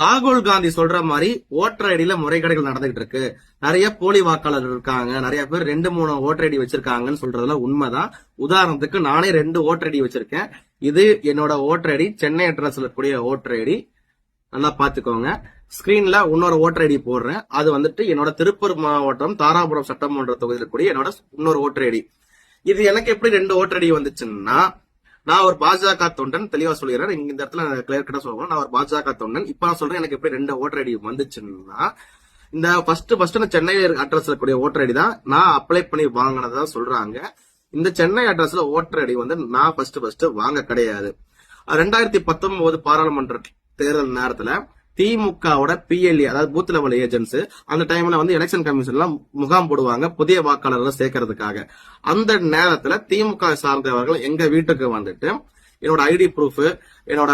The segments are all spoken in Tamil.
ராகுல் காந்தி சொல்ற மாதிரி ஓட்டர் ஐடியில முறைகேடுகள் நடந்துகிட்டு இருக்கு. நிறைய போலி வாக்காளர் இருக்காங்க. நிறைய பேர் ரெண்டு மூணு ஓட்டர் ஐடி வச்சிருக்காங்கன்னு சொல்றதுல உண்மைதான். உதாரணத்துக்கு நானே ரெண்டு ஓட்டர் ஐடி வச்சிருக்கேன். இது என்னோட ஓட்டர் ஐடி. சென்னை அட்ரஸ்ல இருக்கக்கூடிய ஓட்டர் ஐடி. நல்லா பாத்துக்கோங்க ஸ்கிரீன்ல இன்னொரு ஓட்டர் ஐடி போடுறேன். அது வந்துட்டு என்னோட திருப்பூர் மாவட்டம் தாராபுரம் சட்டமன்ற தொகுதியில் கூடிய என்னோட இன்னொரு ஓட்டர் ஐடி. இது எனக்கு எப்படி ரெண்டு ஓட்டர் ஐடி வந்துச்சுன்னா நான் ஒரு பாஜக தொண்டன் தெளிவா சொல்லிடுறேன். இந்த இடத்துல கிளியர் கட்டா சொல்லுவேன் நான் ஒரு பாஜக தொண்டன். இப்ப நான் சொல்றேன் எனக்கு எப்படி ரெண்டு ஓட்டர் ஐடி வந்துச்சுன்னா இந்த ஃபர்ஸ்ட் ஃபர்ஸ்ட் நான் சென்னை அட்ரஸ்ல இருக்கக்கூடிய ஓட்டர் ஐடி தான் நான் அப்ளை பண்ணி வாங்கினதா சொல்றாங்க. இந்த சென்னை அட்ரஸ்ல ஓட்டர் ஐடி வந்து நான் ஃபர்ஸ்ட் ஃபர்ஸ்ட் வாங்க கிடையாது. ரெண்டாயிரத்தி பத்தொன்பது பாராளுமன்ற தேர்தல் நேரத்துல திமுகவோட பிஎல்ஏ அதாவது பூத் லெவல் ஏஜென்ட்ஸ் அந்த டைம்ல வந்து எலெக்ஷன் கமிஷன்ல முகாம் போடுவாங்க புதிய வாக்காளர்களை சேர்க்கறதுக்காக. அந்த நேரத்துல திமுக சார்ந்தவர்கள் எங்க வீட்டுக்கு வந்துட்டு என்னோட ஐடி ப்ரூஃப் என்னோட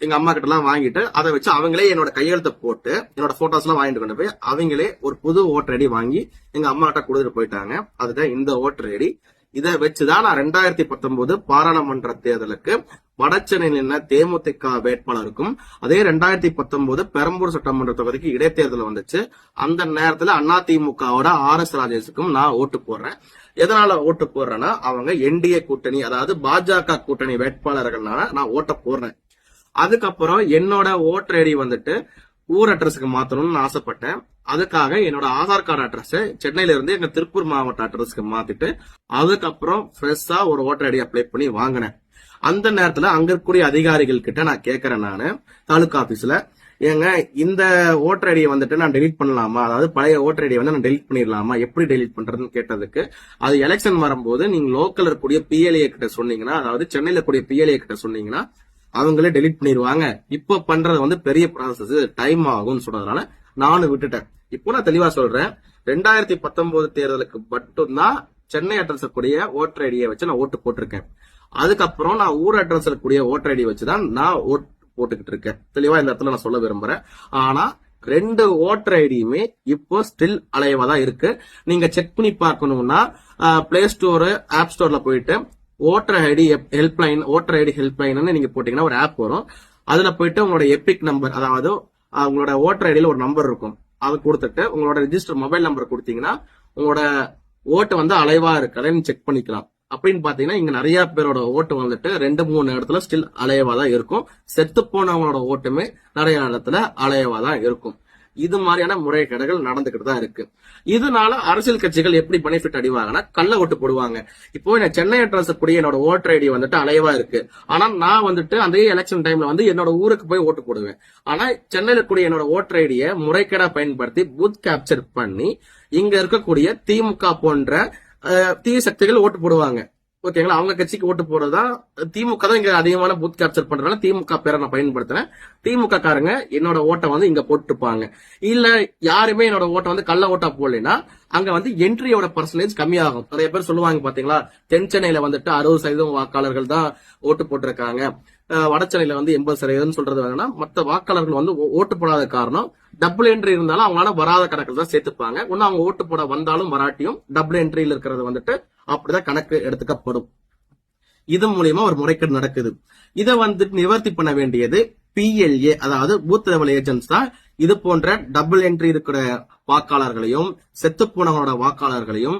எங்க அம்மா கிட்ட எல்லாம் வாங்கிட்டு அதை வச்சு அவங்களே என்னோட கையெழுத்தை போட்டு என்னோட போட்டோஸ் எல்லாம் வாங்கிட்டு கொண்டு போய் அவங்களே ஒரு புது ஓட்டர் ஐடி வாங்கி எங்க அம்மா கிட்ட கொடுத்துட்டு போயிட்டாங்க. அதுதான் இந்த ஓட்டர் ஐடி. இதை வச்சுதான் நான் ரெண்டாயிரத்தி பத்தொன்பது பாராளுமன்ற தேர்தலுக்கு வடசென்னையில் நின்ன தேமுதிக வேட்பாளருக்கும் அதே ரெண்டாயிரத்தி பத்தொன்பது பெரம்பூர் சட்டமன்ற தொகுதிக்கு இடைத்தேர்தல் வந்துச்சு. அந்த நேரத்துல அதிமுகவோட ஆர் எஸ் ராஜேஷுக்கும் நான் ஓட்டு போடுறேன். எதனால ஓட்டு போடுறேன்னா அவங்க என்டிஏ கூட்டணி அதாவது பாஜக கூட்டணி வேட்பாளர்கள்னால நான் ஓட்ட போடுறேன். அதுக்கப்புறம் என்னோட ஓட்டர் ஐடி வந்துட்டு ஊர் அட்ரஸுக்கு மாத்தணும்னு ஆசைப்பட்டேன். அதுக்காக என்னோட ஆதார் கார்டு அட்ரஸ் சென்னையில இருந்து எங்க திருப்பூர் மாவட்ட அட்ரஸ்க்கு மாத்திட்டு அதுக்கப்புறம் ஃப்ரெஷ்ஷா ஒரு ஓட்டர் ஐடி அப்ளை பண்ணி வாங்கினேன். அந்த நேரத்துல அங்க இருக்கக்கூடிய அதிகாரிகள் கிட்ட நான் கேட்கறேன் நானு தாலுகா ஆபீஸ்ல. ஏங்க இந்த ஓட்டர் ஐடியை வந்துட்டு நான் டெலிட் பண்ணலாமா? அதாவது பழைய ஓட்டர் ஐடியை வந்து நான் டெலிட் பண்ணிடலாமா? எப்படி டெலிட் பண்றதுன்னு கேட்டதுக்கு அது எலெக்ஷன் வரும்போது நீங்க லோக்கல் இருக்கக்கூடிய பிஎல்ஏ கிட்ட சொன்னீங்கன்னா அதாவது சென்னையில இருக்கக்கூடிய பிஎல்ஏ கிட்ட சொன்னீங்கன்னா அவங்களே டெலிட் பண்ணிடுவாங்க. இப்ப பண்றது வந்து பெரிய ப்ராசஸ் டைம் ஆகும்னு சொன்னதுனால நானும் விட்டுட்டேன். இப்போ நான் தெளிவா சொல்றேன் ரெண்டாயிரத்தி பத்தொன்பது தேர்தலுக்கு மட்டும்தான் சென்னை அட்ரஸ் கூடிய ஓட்டர் ஐடியை வச்சு நான் ஓட்டு போட்டிருக்கேன். அதுக்கப்புறம் நான் ஊர் அட்ரஸ் இருக்கக்கூடிய ஓட்டர் ஐடி வச்சுதான் நான் ஓட் போட்டுக்கிட்டு இருக்கேன். தெளிவா இந்த இடத்துல நான் சொல்ல விரும்புறேன். ஆனா ரெண்டு ஓட்டர் ஐடியுமே இப்போ ஸ்டில் அலைவா தான் இருக்கு. நீங்க செக் பண்ணி பார்க்கணும்னா பிளே ஸ்டோர் ஆப் ஸ்டோர்ல போயிட்டு voter ID helpline voter ID helpline நீங்க போட்டீங்கன்னா ஒரு ஆப் வரும். அதுல போயிட்டு உங்களோட எபிக் நம்பர் அதாவது உங்களோட ஓட்டர் ஐடியில ஒரு நம்பர் இருக்கும். அதை கொடுத்துட்டு உங்களோட ரிஜிஸ்டர் மொபைல் நம்பர் கொடுத்தீங்கன்னா உங்களோட ஓட்டு வந்து அலைவா இருக்கலன்னு செக் பண்ணிக்கலாம். அப்படின்னு பாத்தீங்கன்னா இங்க நிறைய பேரோட ஓட்டு வந்துட்டு ரெண்டு மூணு இடத்துல ஸ்டில் அலையவா தான் இருக்கும். செத்து போனவங்களோட ஓட்டுமே நிறைய இடத்துல அலையவா தான் இருக்கும். இது மாதிரியான முறைகேடுகள் நடந்துகிட்டு தான் இருக்கு. இதனால அரசியல் கட்சிகள் எப்படி பெனிஃபிட் அடிவாங்கன்னா கள்ள ஓட்டு போடுவாங்க. இப்போ நான் சென்னை அட்ரஸ் கூடிய என்னோட ஓட்டர் ஐடி வந்துட்டு அலைவா இருக்கு. ஆனா நான் வந்துட்டு அதே எலெக்ஷன் டைம்ல வந்து என்னோட ஊருக்கு போய் ஓட்டு போடுவேன். ஆனா சென்னையில கூடிய என்னோட ஓட்டர் ஐடியை முறைகேடா பயன்படுத்தி பூத் கேப்சர் பண்ணி இங்க இருக்கக்கூடிய திமுக போன்ற தீய சக்திகள் ஓட்டு போடுவாங்க. ஓகேங்களா அவங்க கட்சிக்கு ஓட்டு போறதா திமுக தான் இங்க அதிகமான பூத் கேப்சர் பண்றதுனால திமுக பேரை நான் பயன்படுத்துறேன். திமுக காரங்க என்னோட ஓட்டை வந்து இங்க போட்டுப்பாங்க. இல்ல யாருமே என்னோட ஓட்டை வந்து கள்ள ஓட்டா போடலைன்னா அங்க வந்து என்ட்ரியோட பர்சன்டேஜ் கம்மியாகும். நிறைய பேர் சொல்லுவாங்க பாத்தீங்களா தென் சென்னையில வந்துட்டு அறுபது சதவீதம் வாக்காளர்கள் தான் ஓட்டு போட்டிருக்காங்க. அஹ் வட சென்னையில வந்து எண்பது சதவீதம் சொல்றது வேணும்னா மற்ற வாக்காளர்கள் வந்து ஓ- ஓட்டு போடாத காரணம் டபுள் என்ட்ரி இருந்தாலும் அவங்களால வராத கணக்கில் தான் சேர்த்துப்பாங்க. ஒன்னு அவங்க ஓட்டு போட வந்தாலும் வராட்டியும் டபுள் என்ட்ரியில் இருக்கிறது வந்துட்டு அப்படிதான் கணக்கு எடுத்துக்கப்படும். இது மூலியமா ஒரு முறைகேடு நடக்குது. இதை வந்து நிவர்த்தி பண்ண வேண்டியது பிஎல்ஏ அதாவது பூத் லெவல் ஏஜென்ட்ஸ் தான் இது போன்ற டபுள் என்ட்ரி இருக்கிற வாக்காளர்களையும் செத்து போனவங்களோட வாக்காளர்களையும்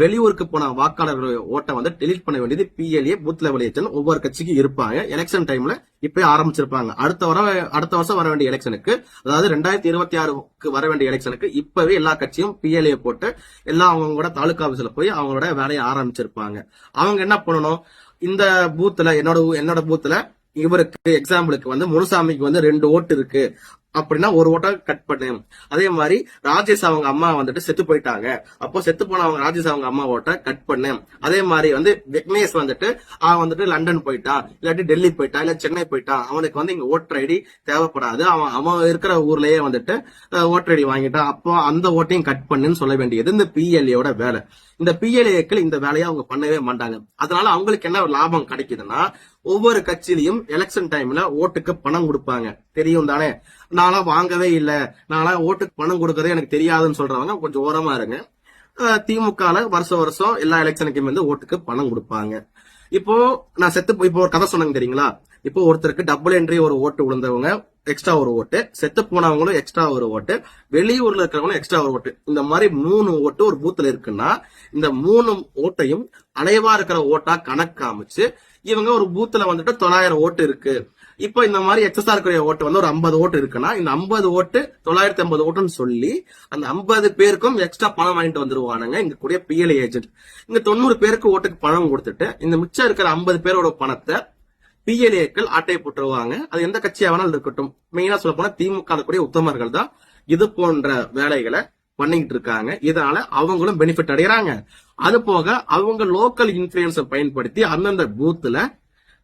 வெளியூருக்கு போன வாக்காளர்களோட ஓட்டை வந்து டெலீட் பண்ண வேண்டியது பிஎல்ஏ பூத் லெவல் ஏஜென்ட் ஒவ்வொரு கட்சிக்கும் இருப்பாங்க. எலெக்ஷன் டைம்ல இப்பயே ஆரம்பிச்சிருப்பாங்க. அடுத்த வர அடுத்த வருஷம் வர வேண்டிய எலெக்ஷனுக்கு அதாவது ரெண்டாயிரத்தி இருபத்தி ஆறுக்கு வர வேண்டிய எலெக்ஷனுக்கு இப்பவே எல்லா கட்சியும் பிஎல்ஏ போட்டு எல்லாம் அவங்களோட தாலுகா ஆபீஸ்ல போய் அவங்களோட வேலையை ஆரம்பிச்சிருப்பாங்க. அவங்க என்ன பண்ணணும்? இந்த பூத்துல என்னோட என்னோட பூத்துல இவருக்கு எக்ஸாம்பிளுக்கு வந்து முனுசாமிக்கு வந்து ரெண்டு ஓட்டு இருக்கு. அப்படின்னா ஒரு ஓட்டை கட் பண்ணு அதே மாதிரி ராஜேஷ் அவங்க அம்மா வந்துட்டு செத்து போயிட்டாங்க. அப்போ செத்து போன அவங்க ராஜேஷ் அவங்க அம்மா ஓட்டை கட் பண்ணு அதே மாதிரி வந்து விக்னேஷ் வந்துட்டு அவன் வந்துட்டு லண்டன் போயிட்டான் இல்லாட்டி டெல்லி போயிட்டா இல்ல சென்னை போயிட்டான் அவனுக்கு வந்து இங்க ஓட்டர் ஐடி தேவைப்படாது. அவன் அவன் இருக்கிற ஊர்லயே வந்துட்டு ஓட்டர் ஐடி வாங்கிட்டான். அப்போ அந்த ஓட்டையும் கட் பண்ணுன்னு சொல்ல வேண்டியது இந்த பிஎல்ஏவோட வேலை. இந்த பிஎல்ஏக்கள் இந்த வேலையை அவங்க பண்ணவே மாட்டாங்க. அதனால அவங்களுக்கு என்ன லாபம் கிடைக்குதுன்னா ஒவ்வொரு கட்சியிலையும் எலெக்ஷன் டைம்ல ஓட்டுக்கு பணம் கொடுப்பாங்க. தெரியும் தானே? நான்லாம் வாங்கவே இல்லை. நான்லாம் ஓட்டுக்கு பணம் கொடுக்கறதே எனக்கு தெரியாதுன்னு சொல்றவங்க கொஞ்சம் ஓரமா இருங்க. அஹ் திமுகல வருஷம் வருஷம் எல்லா எலெக்ஷனுக்கும் வந்து ஓட்டுக்கு பணம் கொடுப்பாங்க. இப்போ நான் செத்து போய் இப்போ ஒரு கதை சொன்னாங்க தெரியுங்களா? இப்போ ஒருத்தருக்கு டபுள் என்ட்ரி ஒரு ஓட்டு விழுந்தவங்க எக்ஸ்ட்ரா ஒரு ஓட்டு செத்து போனவங்களும் எக்ஸ்ட்ரா ஒரு ஓட்டு வெளியூர்ல இருக்கிறவங்களும் எக்ஸ்ட்ரா ஒரு ஓட்டு. இந்த மாதிரி மூணு ஓட்டு ஒரு பூத்துல இருக்குன்னா இந்த மூணு ஓட்டையும் அலைவா இருக்கிற ஓட்டா கணக்கு காமிச்சு இவங்க ஒரு பூத்துல வந்துட்டு தொள்ளாயிரம் ஓட்டு இருக்கு. இப்போ இந்த மாதிரி எக்ஸஸா இருக்கிற ஓட்டு வந்து ஒரு 50 ஓட்டு இருக்குன்னா இந்த 50 ஓட்டு தொள்ளாயிரத்தி ஐம்பது ஓட்டுன்னு சொல்லி அந்த 50 பேருக்கும் எக்ஸ்ட்ரா பணம் வாங்கிட்டு வந்துருவானுங்க இங்க கூடிய பிஎல்ஏ ஏஜென்ட் இங்க தொண்ணூறு பேருக்கு ஓட்டுக்கு பணம் கொடுத்துட்டு இந்த மிச்சம் இருக்கிற 50 பேரோட பணத்தை பிஎல்ஏக்கள் ஆட்டை போட்டுருவாங்க. அது எந்த கட்சியா வேணாலும் இருக்கட்டும். மெயினா சொல்ல போனா திமுக கூடிய உத்தமர்கள் தான் இது போன்ற வேலைகளை பண்ணிக்கிட்டு இருக்காங்க. இதனால அவங்களும் பெனிஃபிட் அடைகிறாங்க. அது போக அவங்க லோக்கல் இன்ஃபுளுன்ஸை பயன்படுத்தி அந்தந்த பூத்துல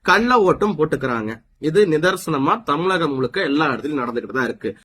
கள்ள ஓட்டும் போட்டுக்கிறாங்க. இது நிதர்சனமா தமிழகம் முழுக்க எல்லா இடத்துலயும் நடந்துகிட்டு தான் இருக்கு.